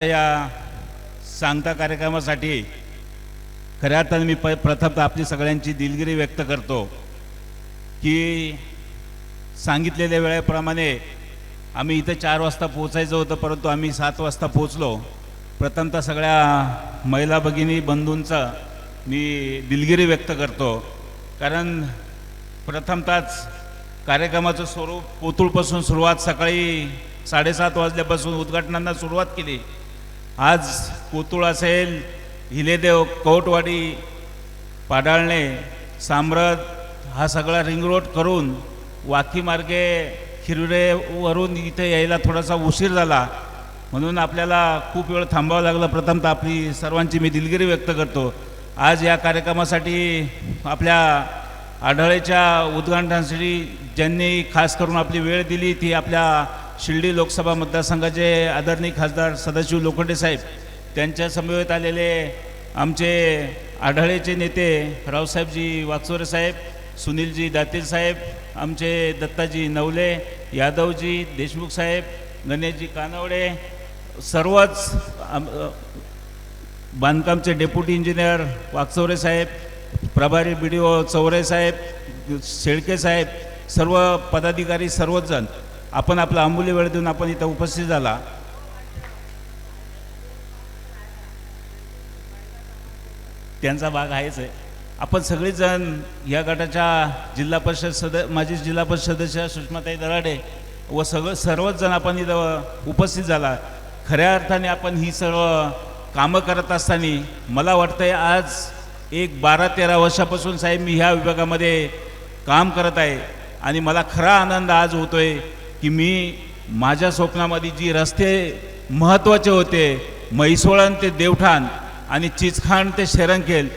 या सांगता कार्यक्रमासाठी खऱ्या अर्थाने मी प प्रथम आपली सगळ्यांची दिलगिरी व्यक्त करतो की सांगितलेल्या वेळेप्रमाणे आम्ही इथं चार वाजता पोचायचं होतं परंतु आम्ही सात वाजता पोचलो प्रथमतः सगळ्या महिला भगिनी बंधूंचा मी दिलगिरी व्यक्त करतो. कारण प्रथमतःच कार्यक्रमाचं स्वरूप पोतुळपासून सुरुवात सकाळी साडेसात वाजल्यापासून उद्घाटनांना सुरुवात केली. आज कोतुळ असेल हिलेदेव कवटवाडी पाडाळणे साम्रत हा सगळा रिंग रोड करून वाकीमार्गे हिरवेवरून इथे यायला थोडासा उशीर झाला. म्हणून आपल्याला खूप वेळ थांबावं लागलं. प्रथमतः आपली सर्वांची मी दिलगिरी व्यक्त करतो. आज या कार्यक्रमासाठी आपल्या आढळेच्या उद्घाटनासाठी ज्यांनी खास करून आपली वेळ दिली ती आपल्या शिर्डी लोकसभा मतदारसंघाचे आदरणीय खासदार सदाशिव लोखंडे साहेब त्यांच्या समवेत आलेले आमचे आढळेचे नेते रावसाहेबजी वाचोरे साहेब सुनीलजी दातीर साहेब आमचे दत्ताजी नवले यादवजी देशमुख साहेब गणेशजी कानवडे सर्वच बांधकामचे डेप्युटी इंजिनियर वाकचौरे साहेब प्रभारी बी डी ओ चौरे साहेब शेळके साहेब सर्व पदाधिकारी सर्वच जण आपण आपला अमूल्य वेळ देऊन आपण इथं उपस्थित झाला. त्यांचा भाग आहेच आहे. आपण सगळेजण या गटाच्या जिल्हा परिषद सद माजी जिल्हा परिषद सदस्य सुषमाताई दराडे व सगळं सर्वच जण आपण इथं उपस्थित झाला. खऱ्या अर्थाने आपण ही सर्व कामं करत असताना मला वाटतंय आज एक बारा तेरा वर्षापासून साहेब मी ह्या विभागामध्ये काम करत आहे आणि मला खरा आनंद आज होतोय. की मी माझ्या स्वप्नामध्ये जी रस्ते महत्त्वाचे होते म्हैसोळण ते देवठाण आणि चिचखाण ते शेरंखेल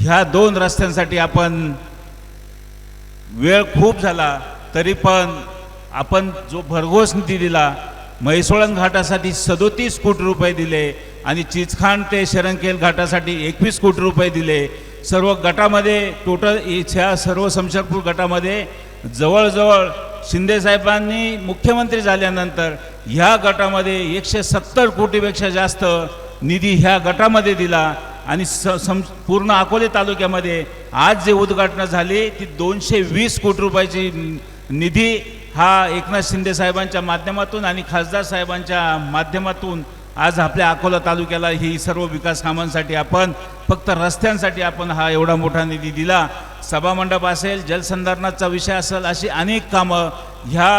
ह्या दोन रस्त्यांसाठी आपण वेळ खूप झाला तरी पण आपण जो भरघोस निधी दिला म्हैसोळण घाटासाठी सदोतीस कोटी रुपये दिले आणि चिचखाण ते शरणकेल घाटासाठी एकवीस कोटी रुपये दिले. सर्व गटामध्ये टोटल ह्या सर्व समशरपूर गटामध्ये जवळजवळ शिंदेसाहेबांनी मुख्यमंत्री झाल्यानंतर ह्या गटामध्ये एकशे सत्तर कोटीपेक्षा जास्त निधी ह्या गटामध्ये दिला आणि स सम पूर्ण अकोले तालुक्यामध्ये आज जे उद्घाटनं झाली ती दोनशे वीस कोटी रुपयाची निधी हा एकनाथ शिंदे साहेबांच्या माध्यमातून आणि खासदार साहेबांच्या माध्यमातून आज आपल्या अकोला तालुक्याला ही सर्व विकास कामांसाठी आपण फक्त रस्त्यांसाठी आपण हा एवढा मोठा निधी दिला. सभामंडप असेल जलसंधारणाचा विषय असेल अशी अनेक कामं ह्या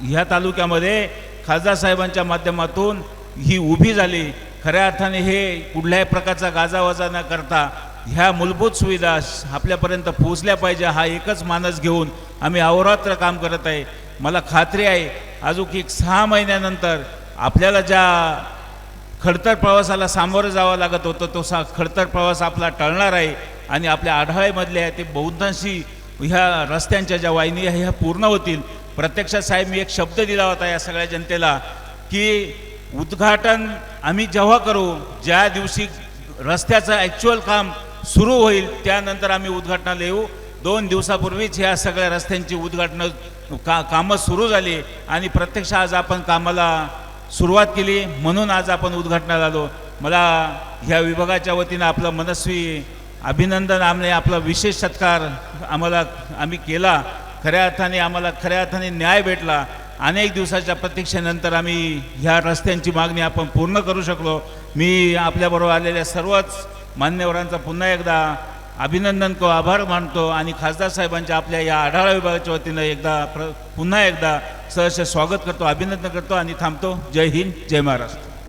ह्या तालुक्यामध्ये खासदार साहेबांच्या माध्यमातून ही उभी झाली. खऱ्या अर्थाने हे कुठल्याही प्रकारचा गाजावाजा न करता ह्या मूलभूत सुविधा आपल्यापर्यंत पोहोचल्या पाहिजे हा एकच मानस घेऊन आम्ही अहोरात्र काम करत आहे. मला खात्री आहे अजून एक सहा महिन्यानंतर आपल्याला ज्या खडतर प्रवासाला सामोरं जावं लागत होतं तो सा खडतर प्रवास आपला टळणार आहे. आणि आपल्या आढाळ्यामधले ते बहुतांशी ह्या रस्त्यांच्या ज्या वाहिनी आहे ह्या पूर्ण होतील. प्रत्यक्षात साहेब मी एक शब्द दिला होता या सगळ्या जनतेला की उद्घाटन आम्ही जेव्हा करू ज्या दिवशी रस्त्याचं ॲक्च्युअल काम सुरू होईल त्यानंतर आम्ही उद्घाटनाला येऊ. दोन दिवसापूर्वीच ह्या सगळ्या रस्त्यांची उद्घाटनं का कामं सुरू झाली आणि प्रत्यक्ष आज आपण कामाला सुरुवात केली. म्हणून आज आपण उद्घाटनाला आलो. मला ह्या विभागाच्या वतीनं आपलं मनस्वी अभिनंदन आम्ही आपला विशेष सत्कार आम्हाला आम्ही केला. खऱ्या अर्थाने आम्हाला खऱ्या अर्थाने न्याय भेटला. अनेक दिवसाच्या प्रतीक्षेनंतर आम्ही ह्या रस्त्यांची मागणी आपण पूर्ण करू शकलो. मी आपल्याबरोबर आलेल्या सर्वच मान्यवरांचा पुन्हा एकदा अभिनंदन को आभार मानतो आणि खासदार साहेबांच्या आपल्या या आढावा विभागाच्या वतीनं एकदा प्र पुन्हा एकदा सहर्ष स्वागत करतो अभिनंदन करतो आणि थांबतो. जय हिंद जय महाराष्ट्र.